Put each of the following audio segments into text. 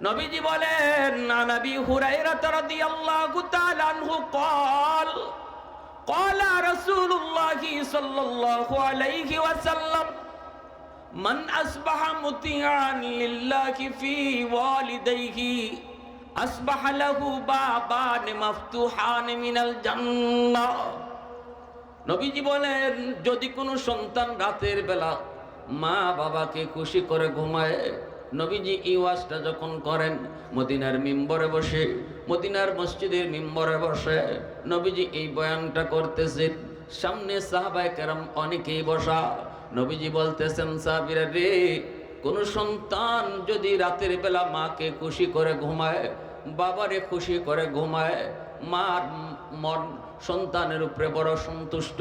নবীজি বলেন নানাবি হুরাইরা রাদিয়াল্লাহু তাআলা আনহু قال قال رسول الله صلى الله عليه وسلم من أصبح مطيعا لله في والديه أصبح له بابان مفتوحان من الجنة নবীজি বলেন যদি কোনো সন্তান রাতের বেলা মা বাবাকে খুশি করে ঘুমায় নবীজি এই ওয়াজটা যখন করেন, মদিনার মিম্বরে বসে, মদিনার মসজিদের মিম্বরে বসে, নবীজি এই বয়ানটা করতেছেন সামনে সাহাবায় কেরাম অনেকেই বসা, নবীজি বলতেছেন, সাহাবিরা রে, কোন সন্তান যদি রাতের বেলা মাকে খুশি করে ঘুমায়, বাবারে খুশি করে ঘুমায়, মার মন সন্তানের উপরে বড় সন্তুষ্ট।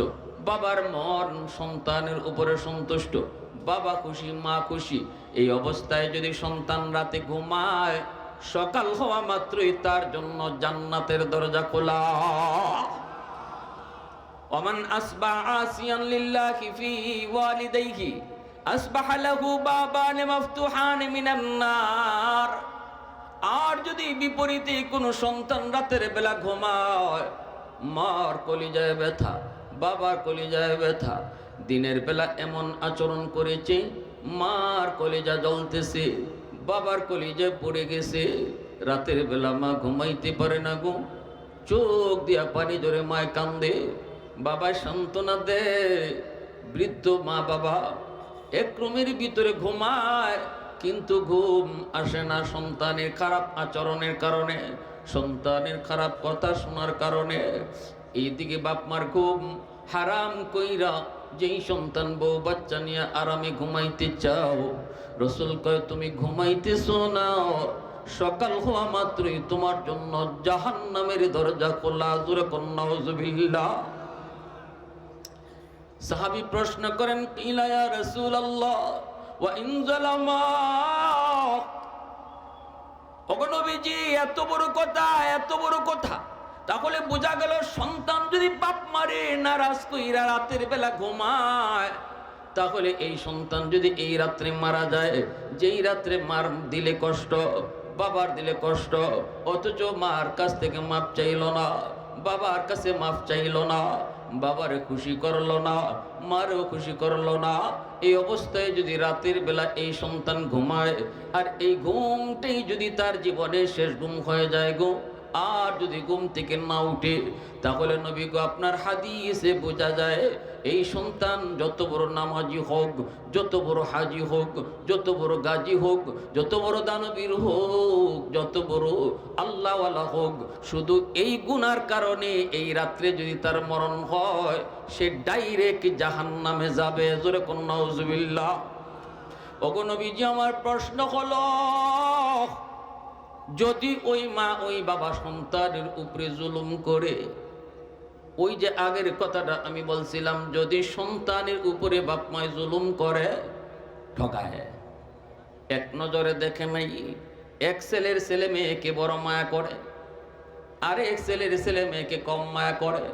বাবার মন সন্তানের উপরে সন্তুষ্ট, বাবা খুশি, মা খুশি, এই অবস্থায় যদি সন্তান রাতে ঘুমায়, সকাল হওয়া মাত্রই তার জন্য জান্নাতের দরজা খোলা। ওমান আসবা আসিয়ান লিল্লাহি ফি ওয়ালিদাইহি, আসবাহা লাহু বাবান মাফতুহান মিনান নার। আর যদি বিপরীতে কোনো সন্তান রাতের বেলা ঘুমায়, মার কলিজায় ব্যথা বাবার কলিজায় ব্যথা। দিনের বেলা এমন আচরণ করেছে, মার কলিজা জ্বলতেছে, বাবার কলিজায় পড়ে গেছে। রাতের বেলা মা ঘুমাইতে পারে না গো। চোখ দিয়া পানি জোরে মায় কান্দে। বাবা সান্ত্বনা দে বৃদ্ধ মা বাবা এক রুমের ভিতরে ঘুমায়, কিন্তু ঘুম আসে না সন্তানের খারাপ আচরণের কারণে, সন্তানের খারাপ কথা শোনার কারণে। এইদিকে বাপ মার ঘুম হারাম কইরা যেই সন্তান বউ, বাচ্চা নিয়ে আরামে ঘুমাইতে চাও, রসুল কয়, তুমি ঘুমাইতেছো না। সকাল হওয়া মাত্রই তোমার জন্য জাহান নামের দরজা খোলা। জোরে কন্যা সাহাবি প্রশ্ন করেন ইলায়া রসুল আল্লাহ জালামা? এত বড় কথা, এত বড় কথা। তাহলে বোঝা গেল সন্তান যদি বাপ মারে, নারাজ কইরা রাতের বেলা ঘুমায়, তাহলে এই সন্তান যদি এই রাত্রে মারা যায়, যেই রাত্রে মার দিলে কষ্ট, বাবার দিলে কষ্ট, অথচ মার কাছ থেকে মাপ চাইল না, বাবার কাছে মাপ চাইল না, বাবারে খুশি করল না, মারও খুশি করল না, এই অবস্থায় যদি রাতের বেলা এই সন্তান ঘুমায়, আর এই ঘুমটাই যদি তার জীবনের শেষ ঘুম হয়ে যায় গো আর যদি ঘুম থেকে না উঠে, তাহলে নবী গো আপনার হাদিসে বোঝা যায়, এই সন্তান যত বড় নামাজি হোক, যত বড় হাজি হোক, যত বড় গাজী হোক, যত বড় দানবীর হোক, যত বড় আল্লাহওয়ালা হোক, শুধু এই গুনার কারণে এই রাত্রে যদি তার মরণ হয়, সে ডাইরেক্ট জাহান নামে যাবে। জোরে কন্যা উজবিল্লা অগনবীজি আমার প্রশ্ন হলো যদি ওই মা ওই বাবা সন্তানের উপরে জুলুম করে, ওই যে আগের কথাটা আমি বলছিলাম, যদি সন্তানের উপরে বাপ মায় জুলুম করে, ঠকায়। এক নজরে দেখে নাই, এক ছেলের ছেলে মেয়েকে বড় মায়া করে, আর এক ছেলের ছেলে মেয়েকে কম মায়া করে।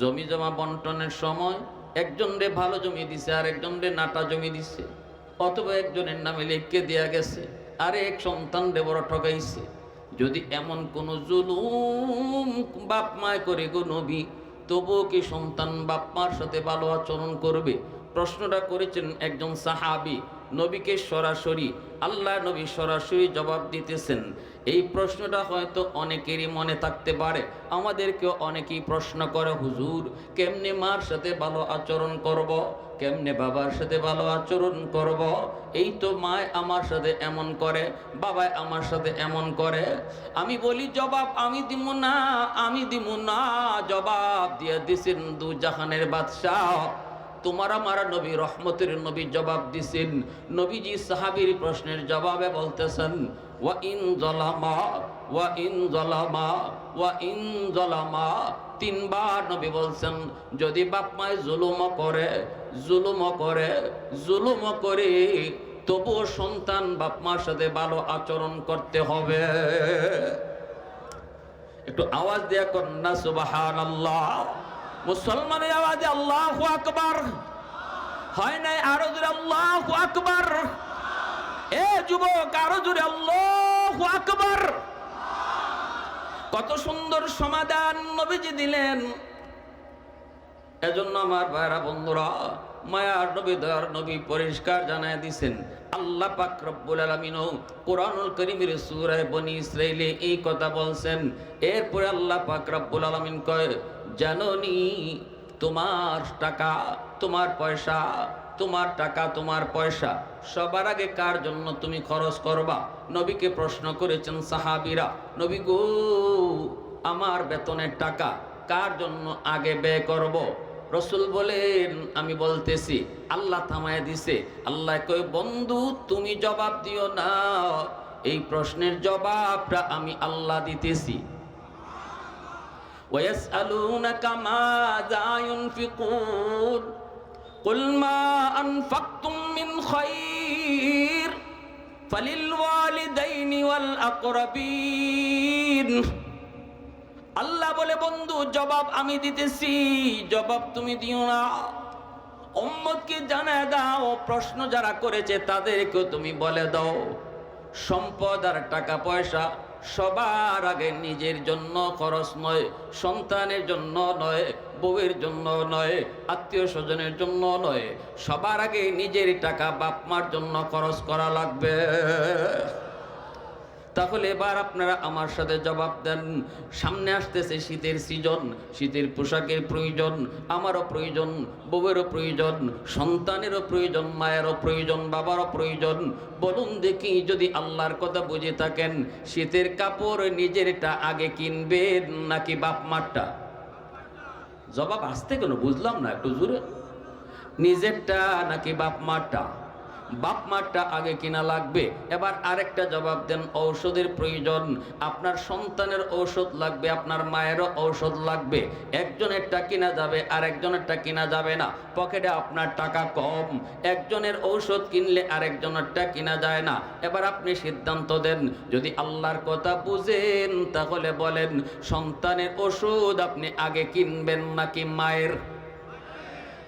জমি জমা বন্টনের সময় একজন রে ভালো জমি দিছে আর একজন রে নাটা জমি দিছে, অথবা একজনের নামে লিখকে দেয়া গেছে। আর এক সন্তান বড় ঠকাইছে। যদি এমন কোন জুলুম বাপ মায় করে গো নবী, তবুও কি সন্তান বাপ মার সাথে ভালো আচরণ করবে? প্রশ্নটা করেছেন একজন সাহাবি নবীকে সরাসরি, আল্লাহ নবী সরাসরি জবাব দিতেছেন। এই প্রশ্নটা হয়তো অনেকেরই মনে থাকতে পারে। আমাদেরকে অনেকেই প্রশ্ন করে, হুজুর, কেমনে মার সাথে ভালো আচরণ করব। কেমনে বাবার সাথে ভালো আচরণ করব। এই তো মায় আমার সাথে এমন করে বাবায় আমার সাথে এমন করে। আমি বলি, জবাব আমি দিব না, আমি দিব না। জবাব দিয়ে দিছেন দু জাহানের বাদশাহ। তোমার আমার নবী রহমতের নবী জবাব দিছেন। নবীজি সাহাবীর প্রশ্নের জবাবে বলতেছেন, ওয়া ইন জলামা, ওয়া ইন জলামা, ওয়া ইন জলামা। তিনবার নবী বলছেন, যদি বাপ মায় জুলুম করে জুলুম করে জুলুম করে, তবুও সন্তান বাপ মার সাথে ভালো আচরণ করতে হবে। একটু আওয়াজ দেয়া কন্যা সুবাহান আল্লাহ মুসলমানের আওয়াজে আল্লাহ আকবার। হয় নাই আরও জোরে আল্লাহ আকবার? এ যুবক, আরও জোরে আল্লাহ আকবার। কত সুন্দর সমাধান নবীজি দিলেন। এজন্য আমার ভাইরা বন্ধুরা মায়ার নবী দয়ার নবী পরিষ্কার জানায় দিছেন। আল্লাহ পাক রব্বুল আলামিনও কোরআনুল কারীমের সূরা বনি ইসরাইলে এই কথা বলছেন। এরপরে আল্লাহ পাক রব্বুল আলামিন কয় জাননি তোমার টাকা, তোমার পয়সা, তোমার টাকা, তোমার পয়সা, সবার আগে কার জন্য তুমি খরচ করবা? নবীকে প্রশ্ন করেছেন সাহাবীরা, নবী গো, আমার বেতনের টাকা কার জন্য আগে ব্যয় করব? রসুল বলেন আমি বলতেছি আল্লাহ থামায় দিছে আল্লাহ কই বন্ধু তুমি জবাব দিও না এই প্রশ্নের জবাবটা আমি আল্লাহ দিতেছি ويسألونك ماذا ينفقون قل ما أنفقتم من خير فللوالدين والأقربين আল্লাহ বলে, বন্ধু, জবাব আমি দিতেছি। জবাব তুমি দিও না। উম্মতকে জানায় দাও, প্রশ্ন যারা করেছে তাদেরকেও তুমি বলে দাও। সম্পদ আর টাকা পয়সা সবার আগে নিজের জন্য খরচ নয়, সন্তানের জন্য নয়, বউয়ের জন্য নয়, আত্মীয় স্বজনের জন্য নয়। সবার আগে নিজের টাকা বাপ মার জন্য খরচ করা লাগবে। তাহলে এবার আপনারা আমার সাথে জবাব দেন। সামনে আসতেছে শীতের সিজন, শীতের পোশাকের প্রয়োজন, আমারও প্রয়োজন, বউয়েরও প্রয়োজন, সন্তানেরও প্রয়োজন, মায়েরও প্রয়োজন, বাবারও প্রয়োজন। বলুন দেখি যদি আল্লাহর কথা বুঝে থাকেন, শীতের কাপড় নিজেরটা আগে কিনবেন নাকি বাপ মারটা? জবাব আসতে কেন? বুঝলাম না, একটু জোরে। নিজেরটা নাকি বাপ মারটা? বাপ মারটা আগে কিনা লাগবে? এবার আরেকটা জবাব দেন, ঔষধের প্রয়োজন। আপনার সন্তানের ঔষধ লাগবে, আপনার মায়েরও ঔষধ লাগবে। একজনেরটা কিনা যাবে আর একজনেরটা কিনা যাবে না। পকেটে আপনার টাকা কম। একজনের ঔষধ কিনলে আরেকজনেরটা কিনা যায় না। এবার আপনি সিদ্ধান্ত দেন, যদি আল্লাহর কথা বুঝেন, তাহলে বলেন, সন্তানের ওষুধ আপনি আগে কিনবেন নাকি মায়ের?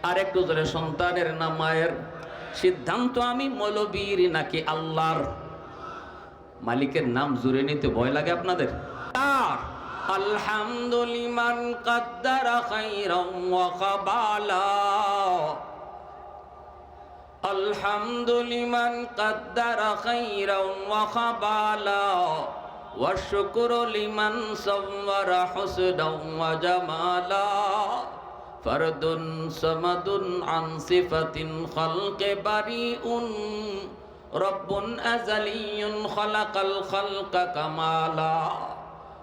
আর একটু ধরে সন্তানের না মায়ের? সিদ্ধান্ত আমি মৌলবীর নাকি আল্লাহর? মালিকের নাম জুড়ে নিতে ভয় লাগে আপনাদের? আর আলহামদুলিমান কাদ্দারা আলহামদুলিমান صمد عن صفة خلق بريء رب أزلي خلق الخلق كمالا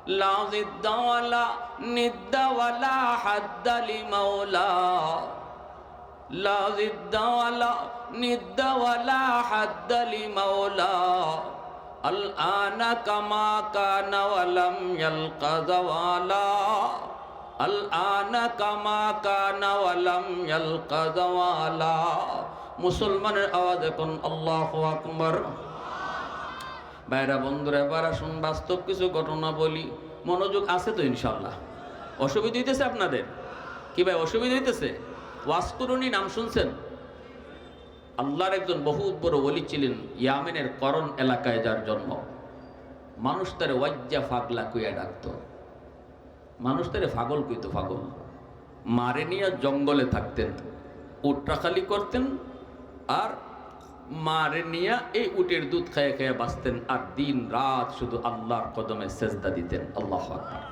لا ضد ولا ند ولا حد لمولا لا ضد ولا ند ولا حد لمولا الآن كما كان ولم يلق زوالا আলআনা কামা কানা ওয়ালাম ইয়ালকা যাওয়ালা মুসলমানের আওয়াজ এখন আল্লাহু আকবার। ভাইরা, বন্ধুরা, এবার আসুন বাস্তব কিছু ঘটনা বলি। মনোযোগ আছে তো ইনশাল্লাহ অসুবিধা হইতেছে আপনাদের? কি ভাই, অসুবিধা হইতেছে? ওয়াস্তুরুনি নাম শুনছেন? আল্লাহর একজন বহু বড় বলি ছিলেন ইয়ামেনের করণ এলাকায় যার জন্ম। মানুষ তার ওয়াজ্জা ফাগলা কুইয়া ডাকতো। মানুষ তারে ফাগল কইতো, ফাগল। মারে নিয়ে জঙ্গলে থাকতেন, উটটা খালি করতেন, আর মারে নিয়ে এই উটের দুধ খাইয়ে খাইয়ে বাঁচতেন, আর দিন রাত শুধু আল্লাহর কদমে সেজদা দিতেন। আল্লাহ আকবার।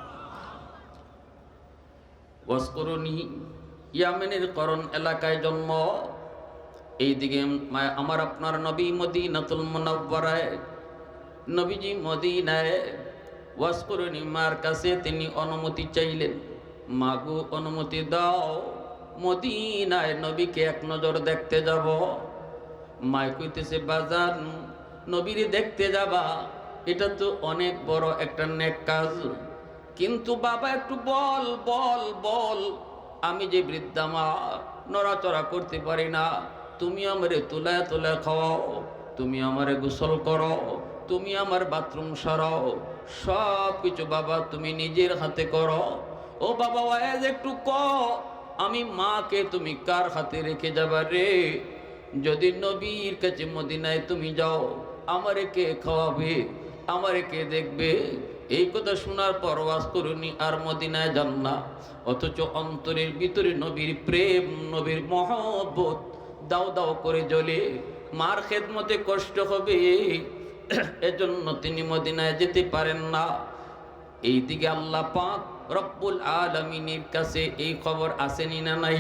ইয়ামেনের করণ এলাকায় জন্ম। এইদিকে আমার আপনার নবী মদিনাতুল মুনাওয়ারায়, নবীজি মদিনায় ওয়াসকরণী মার কাছে তিনি অনুমতি চাইলেন, মাগু, অনুমতি দাও, মদিনায় নবীকে এক নজর দেখতে যাব। মায় কইতেছে, বাজান, নবীরে দেখতে যাবা, এটা তো অনেক বড় একটা নেক কাজ। কিন্তু বাবা, একটু বল বল বল, আমি যে বৃদ্ধা মা, নড়াচড়া করতে পারি না। তুমি আমারে তুলায় তুলায় খাওয়াও, তুমি আমারে গোসল করো তুমি আমার বাথরুম সরাও সব কিছু বাবা তুমি নিজের হাতে করো। ও বাবা, ওয়াজ একটু ক আমি মাকে তুমি কার হাতে রেখে যাবা রে? যদি নবীর কাছে মদিনায় তুমি যাও, আমারে কে খাওয়াবে? আমারে কে দেখবে? এই কথা শোনার পর ওয়াজ করুনি আর মদিনায় যান না। অথচ অন্তরের ভিতরে নবীর প্রেম, নবীর মহব্বত দাও দাও করে জ্বলে। মার খেদমতে কষ্ট হবে। এজন্য তিনি মদিনায় যেতে পারেন না। এইদিকে আল্লাহ পাক রব্বুল আলমিনের কাছে এই খবর আসেনি না নাই?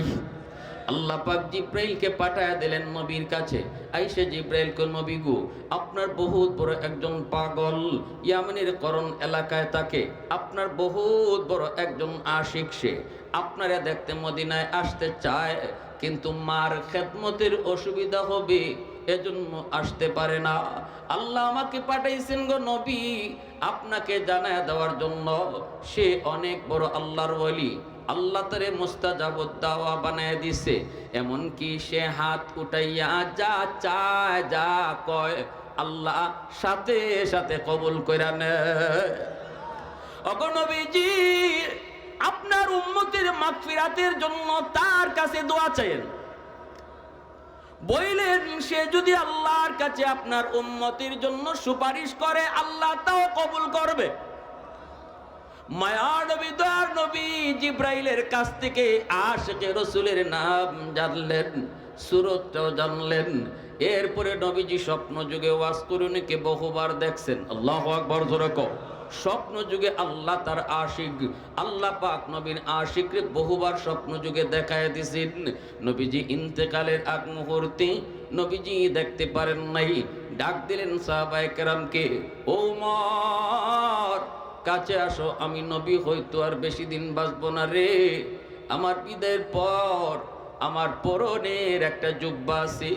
আল্লাহ পাক জিব্রাইলকে পাঠায় দিলেন নবীর কাছে। আইসে জিব্রাইলকে নবী গো, আপনার বহুত বড় একজন পাগল ইয়ামানের করণ এলাকায় থাকে। আপনার বহুত বড় একজন আশিক সে। আপনারা দেখতে মদিনায় আসতে চায়, কিন্তু মার খেদমতের অসুবিধা হবে। এজন্য আসতে পারে না। আল্লাহ আমাকে পাঠাইছেন গো নবী, আপনাকে জানায় দেওয়ার জন্য। সে অনেক বড় আল্লাহর বলি আল্লাহ তারে মুস্তাজাবত দাওয়া বানায় দিছে। এমনকি সে হাত উঠাইয়া যা চায়, যা কয়, আল্লাহ সাথে সাথে কবুল কইরা নেয় অগনবীজি আপনার উম্মতের মাগফিরাতের জন্য তার কাছে দোয়া চাইেন বইলেন, সে যদি আল্লাহর কাছে আপনার উম্মতির জন্য সুপারিশ করে, আল্লাহ তাও কবুল করবে। মায়ার নবী দয়ার জিব্রাইলের কাছ থেকে আশেকে রসুলের নাম জানলেন, সুরতটাও জানলেন। এরপরে নবীজি স্বপ্ন যুগে ওয়াজ বহুবার দেখছেন। আল্লাহ আকবর কও। স্বপ্ন যুগে আল্লাহ তার আশিক, আল্লাহ পাক নবীর আশিকরে বহুবার স্বপ্ন যুগে দেখায় দিছেন। নবীজি ইন্তেকালের আগ মুহূর্তে নবীজি দেখতে পারেন নাই। ডাক দিলেন সাহাবায়ে কেরামকে, ও মর কাছে আসো, আমি নবী হয়তো আর বেশি দিন বাঁচবো না রে। আমার বিদায়ের পর আমার পরনের একটা জুব্বা আছে।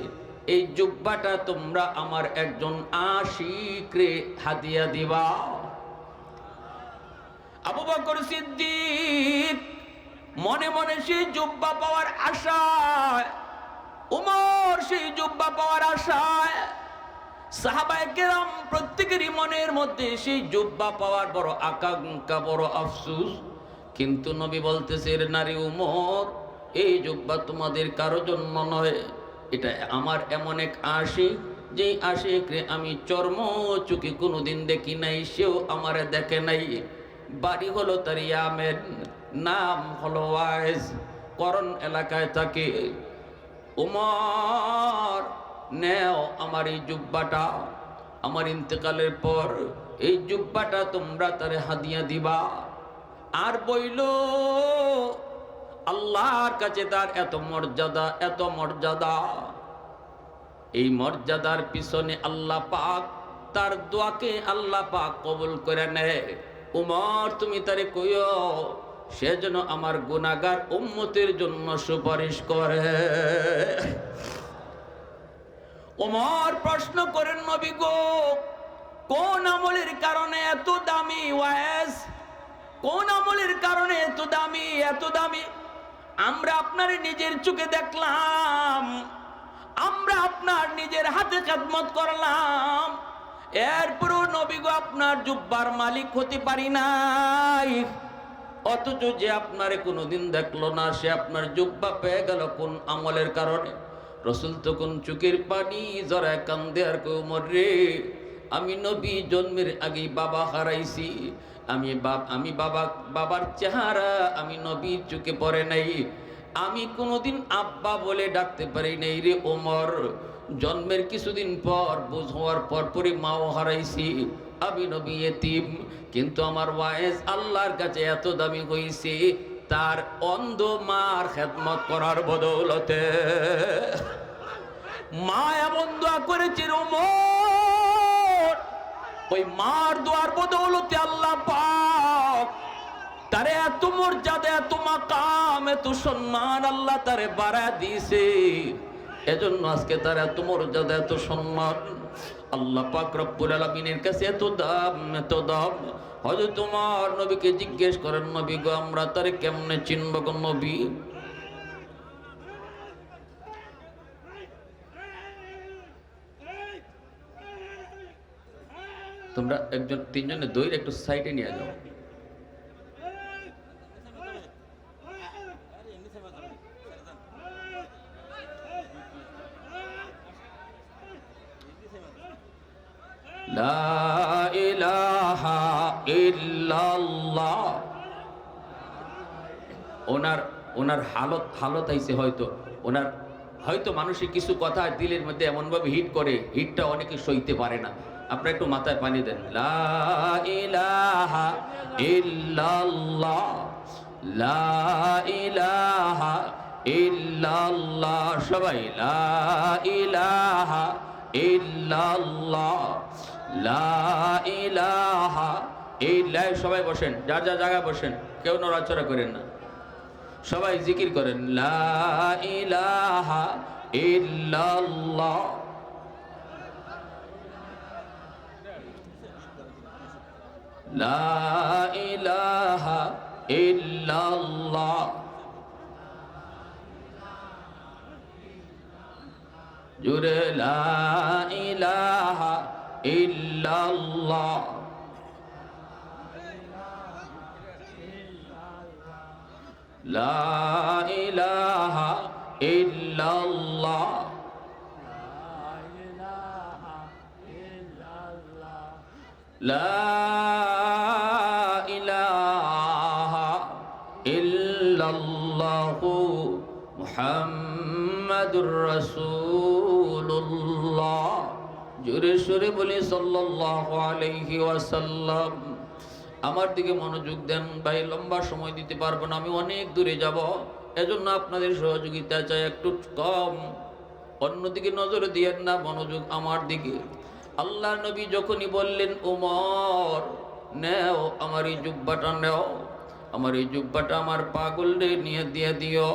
এই জুব্বাটা তোমরা আমার একজন আশিকরে হাদিয়া দিবা। আবু বকর সিদ্দিক, মনে মনে সেই জুব্বা পাওয়ার আশায়, উমর সেই জুব্বা পাওয়ার আশায়, সাহাবায়ে কেরাম প্রত্যেকেরই মনের মধ্যে সেই জুব্বা পাওয়ার বড় আকাঙ্ক্ষা, বড় আফসুস। কিন্তু নবী বলতেছে নারী উমর, এই জুব্বা তোমাদের কারও জন্য নয়। এটা আমার এমন এক আশিক, যেই আশিকরে আমি চর্ম চুকি কোনোদিন দেখি নাই, সেও আমারে দেখে নাই। বাড়ি হলো তার ইয়ামের নাম হলো ওয়াইজ। করণ এলাকায় থাকে। উমর, নেও আমার এই জুব্বাটা। আমার ইন্তেকালের পর এই জুব্বাটা তোমরা তারে হাদিয়া দিবা। আর বইল, আল্লাহর কাছে তার এত মর্যাদা এত মর্যাদা। এই মর্যাদার পিছনে আল্লাহ পাক, তার দোয়াকে আল্লাহ পাক কবুল করে নেয়। উমর, তুমি তারে কইও সে যেন আমার গুনাগার উম্মতের জন্য সুপারিশ করে। উমর প্রশ্ন করেন, নবী গো, কোন আমলের কারণে এত দামি ওয়াস কোন আমলের কারণে এত দামি এত দামি? আমরা আপনার নিজের চোখে দেখলাম, আমরা আপনার নিজের হাতে খেদমত করলাম। এরপরও নবী গো আপনার জুব্বার মালিক হতে পারি নাই। অথচ যে আপনারে কোনোদিন দেখল না, সে আপনার জুব্বা পেয়ে গেল কোন আমলের কারণে? রসুল তখন চোখের পানি জরায় কান্দে আর কেউ মরে আমি নবী জন্মের আগেই বাবা হারাইছি। আমি বাপ, আমি বাবা, বাবার চেহারা আমি নবীর চুকে পড়ে নাই। আমি কোনোদিন আব্বা বলে ডাকতে পারি নাই রে ওমর। জন্মের কিছুদিন পর, বুঝ হওয়ার পর পরই মাও হারাইছি। আমি নবী এতিম, কিন্তু আমার ওয়াইজ আল্লাহর কাছে এত দামি হইছে। তার অন্ধ মার খেদমত করার বদৌলতে মা এমন দোয়া করেছে রোমর ওই মার দোয়ার বদৌলতে আল্লাহ পাক তারে এত মর্যাদা, এত মাকাম, এত সম্মান আল্লাহ তারে বাড়া দিয়েছে। এজন্য আজকে তার এত মর্যাদা, এত সম্মান আল্লাহ পাক রব্বুল আলামিনের কাছে এত দাম এত দাম। হয়তো তোমার নবীকে জিজ্ঞেস করেন, নবী গো, আমরা তারে কেমনে চিনব গো নবী? তোমরা একজন তিনজনে দইর একটু সাইডে নিয়ে যাও। ওনার হালত হালত আইছে হয়তো। ওনার হয়তো মানুষের কিছু কথা দিলের মধ্যে এমনভাবে হিট করে, হিটটা অনেকে সইতে পারে না। আপনারা একটু মাথায় পানি দেন। সবাই সবাই বসেন, যার যা জায়গায় বসেন, কেউ নড়াচড়া করেন না। সবাই জিকির করেন লা ইলাহা ইলাহা জুড়ে লা ইলাহা ইল্লাল্লাহ। লা ইলাহা ইল্লাল্লাহ। লা ইলাহা ইল্লাল্লাহু মুহাম্মাদুর রাসূলুল্লাহ। জোরে সোরে বলি সাল্লাল্লাহু আলাইহি ওয়াসাল্লাম। আমার দিকে মনোযোগ দেন ভাই, লম্বা সময় দিতে পারব না, আমি অনেক দূরে যাব। এজন্য আপনাদের সহযোগিতা চাই একটু কম। অন্যদিকে নজর দিয়েন না মনোযোগ আমার দিকে। আল্লাহ নবী যখনই বললেন উমর নেও আমার এই জুব্বাটা নেও। আমার এই জুব্বাটা আমার পাগলরে নিয়ে দিয়ে দিও।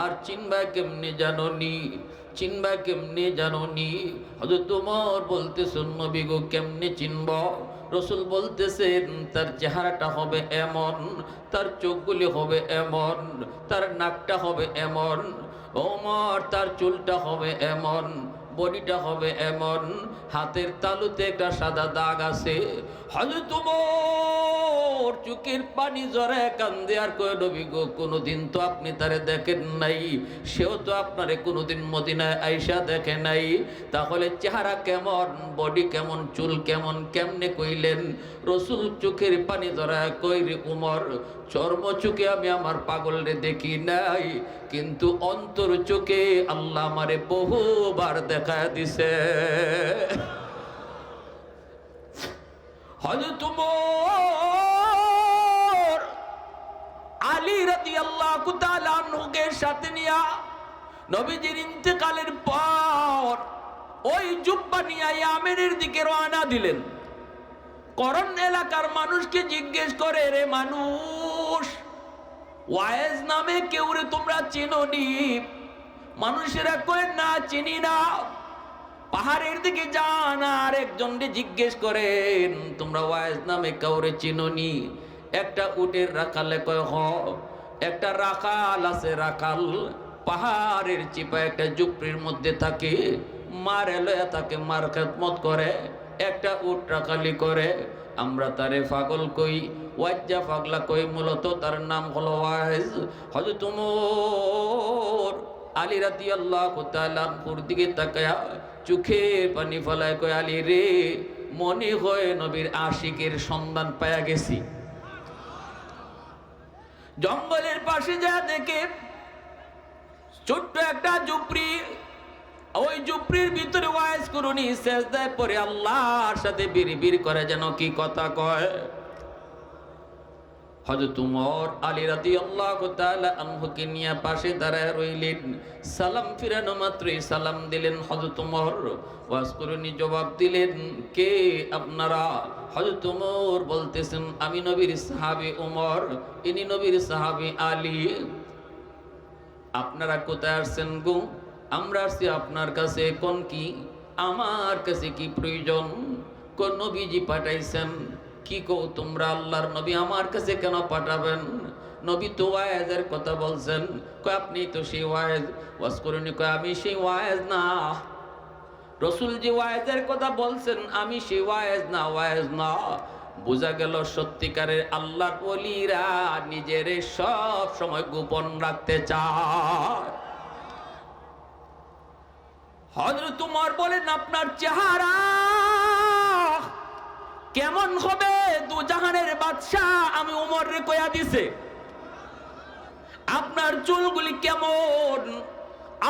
আর চিনবা কেমনে জানো নি চিনবা কেমনে জানো নি হয়তো তোমার বলতেছেন, নবী গো, কেমনে চিনব? রসুল বলতেছেন, তার চেহারাটা হবে এমন, তার চোখগুলি হবে এমন, তার নাকটা হবে এমন ওমর তার চুলটা হবে এমন, বডিটা হবে এমন, হাতের তালুতে একটা সাদা দাগ আছে হয়তো তোমার চোখের পানি জরে কান্দে, আর কয়ে, নবী গো, কোনোদিন তো আপনি তারে দেখেন নাই, সেও তো আপনারে কোনোদিন মদিনায় আইসা দেখে নাই। তাহলে চেহারা কেমন বডি কেমন, চুল কেমন, কেমনে কইলেন? রসুল চোখের পানি জরায় কইরে উমর, চর্ম চোখে আমি আমার পাগলরে দেখি নাই, কিন্তু অন্তর চোখে আল্লাহ আমারে বহুবার দেখা দিছে। হয়তো তোমার আলী রাতি আল্লাহ কুতালানহুকে সাথে নিয়া নবীজির ইন্তেকালের পর ওই জুব্বা নিয়ে আমেরের দিকে রওনা দিলেন। করণ এলাকার মানুষকে জিজ্ঞেস করে, রে মানুষ ওয়াইজ নামে কেউ রে তোমরা চেনো নি মানুষেরা কয়ে, না, চিনি না। পাহাড়ের দিকে যান আর একজনকে জিজ্ঞেস করেন, তোমরা ওয়াইজ নামে কাউরে চিনোনি? একটা উটের রাখালে কয়, হ। একটা রাখাল আছে, রাখাল। পাহাড়ের চিপা একটা জুপড়ির মধ্যে থাকে, মার এলয়া তাকে মার খেদমত করে। একটা উট রাখালি করে, আমরা তারে পাগল কই? ওয়াজ্জা পাগলা কই, মূলত তার নাম হলো ওয়াইজ। হয়তো তুমর আলী রাতি আল্লাহ কোতালানপুর দিকে তাকায়া চোখে পানি ফলায় কয়, আলী রে, মনে হয় নবীর আশিকের সন্ধান পায়া গেছি। জঙ্গলের পাশে যা দেখে ছোট্ট একটা জুপড়ি ওই জুপড়ির ভিতরে ওয়াইজ করুনি শেষ দেয় পরে আল্লাহর সাথে বিড় করে যেন কি কথা কয়? হযরত উমর আলী রাদিয়াল্লাহু তাআলা আনহুকে নিয়ে পাশে দাঁড়ায় রইলেন। সালাম ফিরানো মাত্রই সালাম দিলেন হযরত উমর। ওয়াজ করুনি জবাব দিলেন, কে আপনারা? হযরত উমর বলতেছেন, আমি নবীর সাহাবী উমর, ইনি নবীর সাহাবী আলী। আপনারা কোথায় আসছেন গো? আমরা আসছি আপনার কাছে, কোন কি? আমার কাছে কি প্রয়োজন? কোন নবীজি পাঠাইছেন কি কো তোমরা আল্লাহর নবী আমার কাছে কেন পাঠাবেন? নবী তো ওয়ায়েজের কথা বলছেন। কয়, আপনি তো সেই ওয়ায়েজ, ওয়াজ করুনি। কয়, আমি সেই ওয়ায়েজ না। রসুল যে ওয়ায়েজের কথা বলছেন, আমি সেই ওয়ায়েজ না ওয়ায়েজ না। বোঝা গেল সত্যিকারের আল্লাহর ওলিরা নিজের সব সময় গোপন রাখতে চায়। হজরত তোমার বলেন, আপনার চেহারা কেমন হবে দু জাহানের বাদশাহ আমি উমর রে কয়া দিছে? আপনার চুলগুলি কেমন?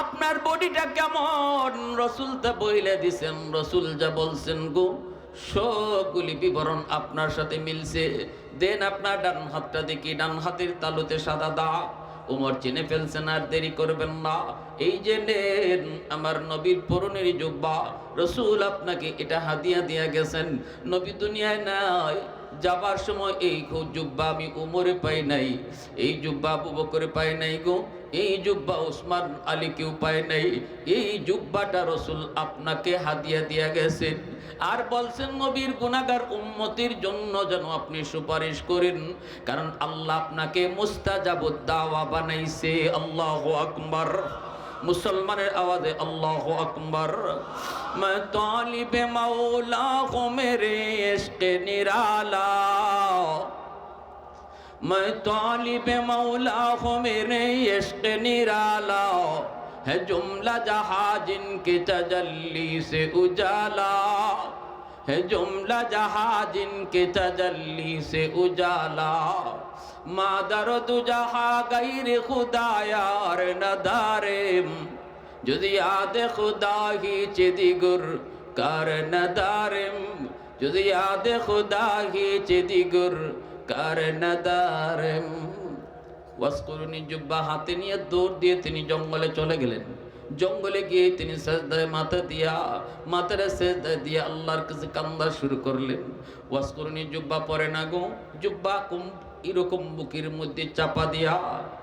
আপনার বডিটা কেমন? রসুল তা বইলে দিছেন, রসুল যা বলছেন গো, সবগুলি বিবরণ আপনার সাথে মিলছে। দেন আপনার ডান হাতটা দেখি, ডান হাতের তালুতে সাদা দা উমর চিনে ফেলছেন, আর দেরি করবেন না। এই যে নেন, আমার নবীর পরনের জুব্বা, রসুল আপনাকে এটা হাদিয়া দিয়া গেছেন। নবী দুনিয়ায় নাই, যাবার সময় এই জুব্বা আমি উমরে পাই নাই। এই জুব্বা আবু বকরে পাই নাই গো, এই জুব্বা ওসমান আলীকেও পাই নাই। এই জুব্বাটা রসুল আপনাকে হাদিয়া দিয়া গেছেন। আর বলছেন, নবীর গুনাগার উম্মতির জন্য যেন আপনি সুপারিশ করেন, কারণ আল্লাহ আপনাকে মুস্তাজাবুদ দাওয়া বানাইছে। আল্লাহ আকবার। مسلمان آواز اللہ اکبر۔ میں طالب مولا کو میرے عشق نرالا۔ میں طالب مولا کو میرے عشق نرالا۔ ہے جملہ جہاں جن کی تجلی سے اجالا۔ है जुमला जहाँ जिनके तजल्ली से उजाला मादर दुजहा गैर खुदायार नदारेम যদি আদে খুদাহি চেদিগুর কার নদারেম যদি আদে খুদাহি চেদিগুর কার নদারেম ওয়াসকুরুনি জুব্বা হাতে নিয়ে দৌড় দিয়ে তিনি জঙ্গলে চলে গেলেন জঙ্গলে গিয়ে তিনি সেজদায় মাথা দিয়া, মাথারে সেজদায় দিয়ে আল্লাহর কাছে কান্দা শুরু করলেন। ওয়াসকুরুনি জুব্বা পরে না গো, জুব্বা কুম এরকম বুকের মধ্যে চাপা দিয়া,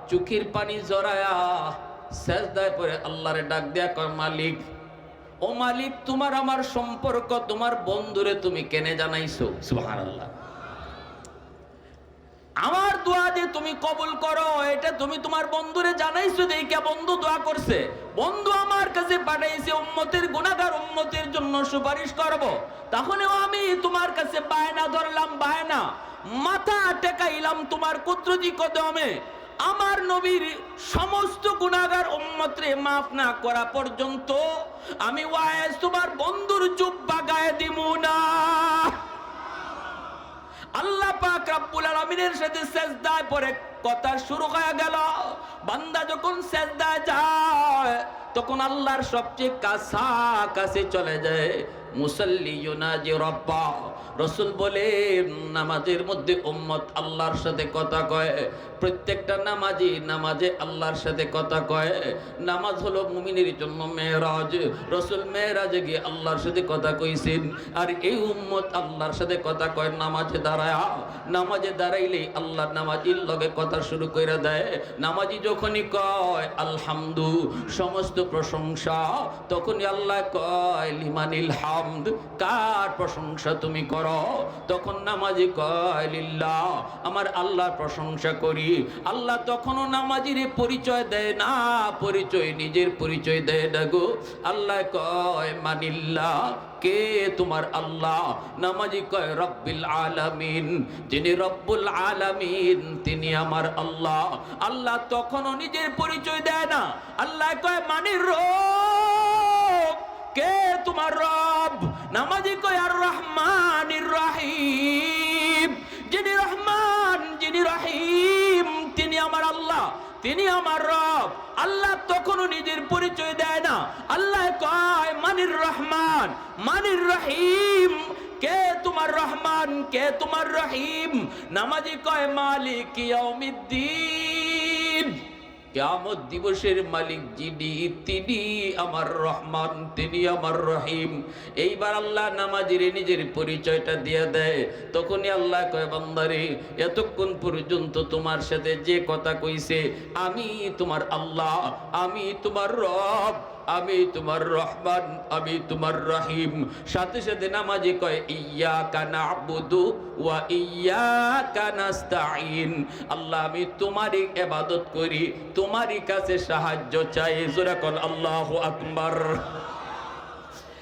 চোখের পানি জড়ায়া সেজদায় পরে আল্লাহরে ডাক দেয়া কয়, মালিক, ও মালিক, তোমার আমার সম্পর্ক তোমার বন্ধুরে তুমি কেনে জানাইছো? সুবহানাল্লাহ। আমার দোয়া যে তুমি কবুল করো, এটা তুমি তোমার বন্ধুরে জানাইছো দেখে বন্ধু দোয়া করছে। বন্ধু আমার কাছে পাঠাইছে, উম্মতের গুণাগার উম্মতের জন্য সুপারিশ করব। তখনও আমি তোমার কাছে বায়না ধরলাম, বায়না। মাথা টেকাইলাম তোমার কুদরতি কদমে। আমার নবীর সমস্ত গুণাগার উম্মতরে মাফ না করা পর্যন্ত আমি ওয়াইস তোমার বন্ধুর জুব্বা গায়ে দিমু না। আল্লাহ পাক রাব্বুল আলামিনের সাথে সেজদায় পরে কথা শুরু হয়ে গেল। বান্দা যখন সেজদায় যায়, তখন আল্লাহর সবচেয়ে কাছা কাছে চলে যায়। মুসল্লি ইউনাজি রব্বা রসুল বলে, নামাজের মধ্যে উম্মত আল্লাহর সাথে কথা কয়। প্রত্যেকটা নামাজি নামাজে আল্লাহর সাথে কথা কয়। নামাজ হলো মুমিনের জন্য মেয়েরাজ। রসুল মেয়েরাজে গিয়ে আল্লাহর সাথে কথা কইছেন। আর এই উম্মত আল্লাহর সাথে কথা কয়, নামাজে দাঁড়ায়। নামাজে দাঁড়াইলেই আল্লাহ নামাজির লগে কথা শুরু করে দেয়। নামাজি যখনই কয়, আলহামদু, সমস্ত প্রশংসা, তখনই আল্লাহ কয়, লিমানিল হামদ কার প্রশংসা তুমি করো? তখন নামাজি কয়, লিল্লাহ, আমার আল্লাহর প্রশংসা করি। আল্লাহ তখনও নামাজির পরিচয় দেয় না, পরিচয় নিজের পরিচয় দেয় না গো। আল্লাহ কয়, মানিল্লাহ, কে তোমার আল্লাহ? নামাজি কয়, রব্বিল আলামিন। যিনি রব্বুল আলামিন, তিনি আমার আল্লাহ। আল্লাহ তখনও নিজের পরিচয় দেয় না। আল্লাহ কয়, মানির রব কে তোমার রব? নামাজি কয় আর রহমানির রহিম। যিনি রহমান, যিনি রহিম, তিনি আমার আল্লাহ, তিনি আমার রব। আল্লাহ তখনও নিজের পরিচয় দেয় না। আল্লাহ কয়, মানির রহমান, মানির রহিম। কে তোমার রহমান, কে তোমার রহিম? নামাজি কয়, মালিক ইয়াউমিদ্দিন। কিয়ামত দিবসের মালিক যিনি, তিনি আমার রহমান, তিনি আমার রহিম। এইবার আল্লাহ নামাজির নিজের পরিচয়টা দিয়ে দেয়। তখনই আল্লাহ কয়, বান্দারে, এতক্ষণ পর্যন্ত তোমার সাথে যে কথা কইছে, আমি তোমার আল্লাহ, আমি তোমার রব। আমি তোমার রহমান, আমি তোমার রহিম। সাথে সাথে নামাজে কয় ইয়া কানা আবুদু ওয়া ইয়া কানাস্তাইন আল্লাহ, আমি তোমারই এবাদত করি, তোমারই কাছে সাহায্য চাই। জোরা আল্লাহ আকবার।